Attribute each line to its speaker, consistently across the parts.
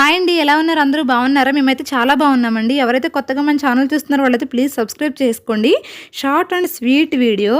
Speaker 1: Hi అండి ఎలా ఉన్నారు? అందరూ బాగున్నారా? మేమైతే చాలా బాగున్నామండి. ఎవరైతే కొత్తగా మన ఛానల్ చూస్తున్నారో వాళ్ళైతే ప్లీజ్ సబ్స్క్రైబ్ చేసుకోండి. Short and sweet video.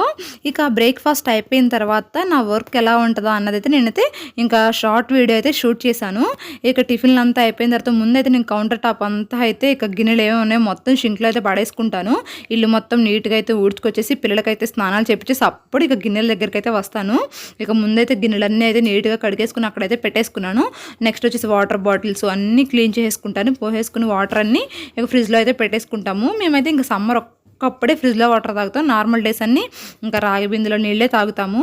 Speaker 1: ఇక బ్రేక్ఫాస్ట్ అయిపోయిన తర్వాత నా వర్క్ ఎలా ఉంటుందో అన్నదైతే నేనైతే ఇంకా షార్ట్ వీడియో అయితే షూట్ చేశాను. ఇక టిఫిన్లు అంతా అయిపోయిన తర్వాత ముందైతే నేను కౌంటర్ టాప్ అంతా అయితే ఇక గిన్నెలు ఏమో ఉన్నాయో మొత్తం షింక్లో అయితే పడేసుకుంటాను. ఇల్లు మొత్తం నీట్గా అయితే ఊడ్చుకొచ్చేసి పిల్లలకైతే స్నానాలు చేపించేసి అప్పుడు ఇక గిన్నెల దగ్గరికి అయితే వస్తాను. ఇక ముందైతే గిన్నెలన్నీ అయితే నీట్గా కడిగేసుకుని అక్కడైతే పెట్టేసుకున్నాను. నెక్స్ట్ వచ్చేసి వాటర్ బాటిల్స్ అన్నీ క్లీన్ చేసుకుంటాను పోసేసుకుని వాటర్ అన్నీ ఇక ఫ్రిడ్జ్లో అయితే పెట్టేసుకుంటాము. మేమైతే ఇంకా సమ్మర్ ఒకప్పుడే ఫ్రిడ్జ్లో వాటర్ తాగుతాం. నార్మల్ డేస్ అన్నీ ఇంకా రాగి బిందులో నీళ్ళే తాగుతాము.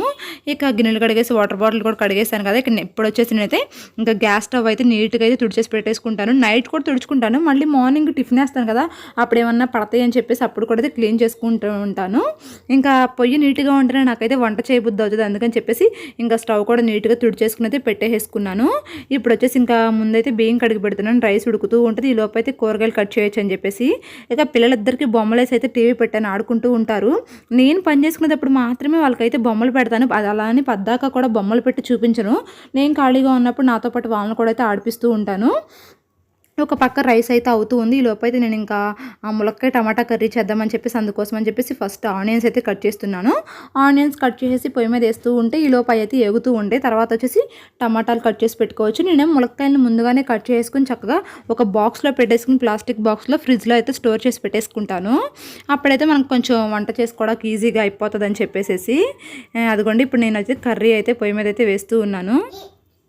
Speaker 1: ఇక గిన్నెలు కడిగేసి వాటర్ బాటిల్ కూడా కడిగేసాను కదా. ఇక ఇప్పుడు వచ్చేసి నేనైతే ఇంకా గ్యాస్ స్టవ్ అయితే నీట్గా అయితే తుడిచేసి పెట్టేసుకుంటాను. నైట్ కూడా తుడుచుకుంటాను. మళ్ళీ మార్నింగ్ టిఫిన్ వేస్తాను కదా. అప్పుడు ఏమన్నా పడతాయి అని చెప్పేసి అప్పుడు కూడా అయితే క్లీన్ చేసుకుంటూ ఉంటాను. ఇంకా పొయ్యి నీట్గా ఉంటేనే నాకైతే వంట చేయబుద్ధి అవుతుంది. అందుకని చెప్పేసి ఇంకా స్టవ్ కూడా నీట్గా తుడిచేసుకుని అయితే పెట్టేసుకున్నాను ఇప్పుడు వచ్చేసి ఇంకా ముందైతే బియ్యం కడిగి పెడుతున్నాను. రైస్ ఉడుకుతూ ఉంటుంది. ఈ లోపు అయితే కూరగాయలు కట్ చేయొచ్చు అని చెప్పేసి. ఇక పిల్లలిద్దరికి బొమ్మలేసి అయితే టీవీ పెట్టాను ఆడుకుంటూ ఉంటారు. నేను పని చేసుకునేటప్పుడు మాత్రమే వాళ్ళకైతే బొమ్మలు పెడతాను. అది అలా అని పద్దాక కూడా బొమ్మలు పెట్టి చూపించను. నేను ఖాళీగా ఉన్నప్పుడు నాతో పాటు వాళ్ళని కూడా అయితే ఆడిపిస్తూ ఉంటాను. ఒక పక్క రైస్ అయితే అవుతూ ఉంది. ఈ లోపు నేను ఇంకా ఆ ములక్కాయ టమాటా కర్రీ చేద్దామని చెప్పేసి అందుకోసం అని చెప్పేసి ఫస్ట్ ఆనియన్స్ అయితే కట్ చేస్తున్నాను. ఆనియన్స్ కట్ చేసి పొయ్యి మీద వేస్తూ ఉంటే ఈ లోప అయితే ఎగుతూ ఉంటే తర్వాత వచ్చేసి టమాటాలు కట్ చేసి పెట్టుకోవచ్చు. నేను ములక్కాయలను ముందుగానే కట్ చేసుకుని చక్కగా ఒక బాక్స్లో పెట్టేసుకుని ప్లాస్టిక్ బాక్స్లో ఫ్రిడ్జ్లో అయితే స్టోర్ చేసి పెట్టేసుకుంటాను. అప్పుడైతే మనకు కొంచెం వంట చేసుకోవడానికి ఈజీగా అయిపోతుంది అని చెప్పేసి అదిగోండి ఇప్పుడు నేను అయితే కర్రీ అయితే పొయ్యి మీద అయితే వేస్తూ ఉన్నాను.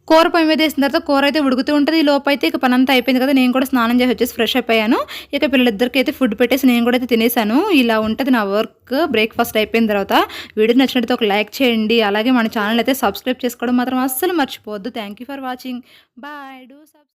Speaker 1: కూర పొయ్యి మీద వేసిన తర్వాత కూర అయితే ఉడుకుతూ ఉంటుంది. ఈ లోపు అయితే ఇక పనంతా అయిపోయింది కదా నేను కూడా స్నానం చేసి వచ్చేసి ఫ్రెష్ అయిపోయాను. ఇక పిల్లలిద్దరికి అయితే ఫుడ్ పెట్టేసి నేను కూడా అయితే తినేసాను. ఇలా ఉంటుంది నా వర్క్ బ్రేక్ఫాస్ట్ అయిపోయిన తర్వాత. వీడియో నచ్చినట్టు ఒక లైక్ చేయండి. అలాగే మన ఛానల్ అయితే సబ్స్క్రైబ్ చేసుకోవడం మాత్రం అస్సలు మర్చిపోవద్దు. Thank for watching bye do sub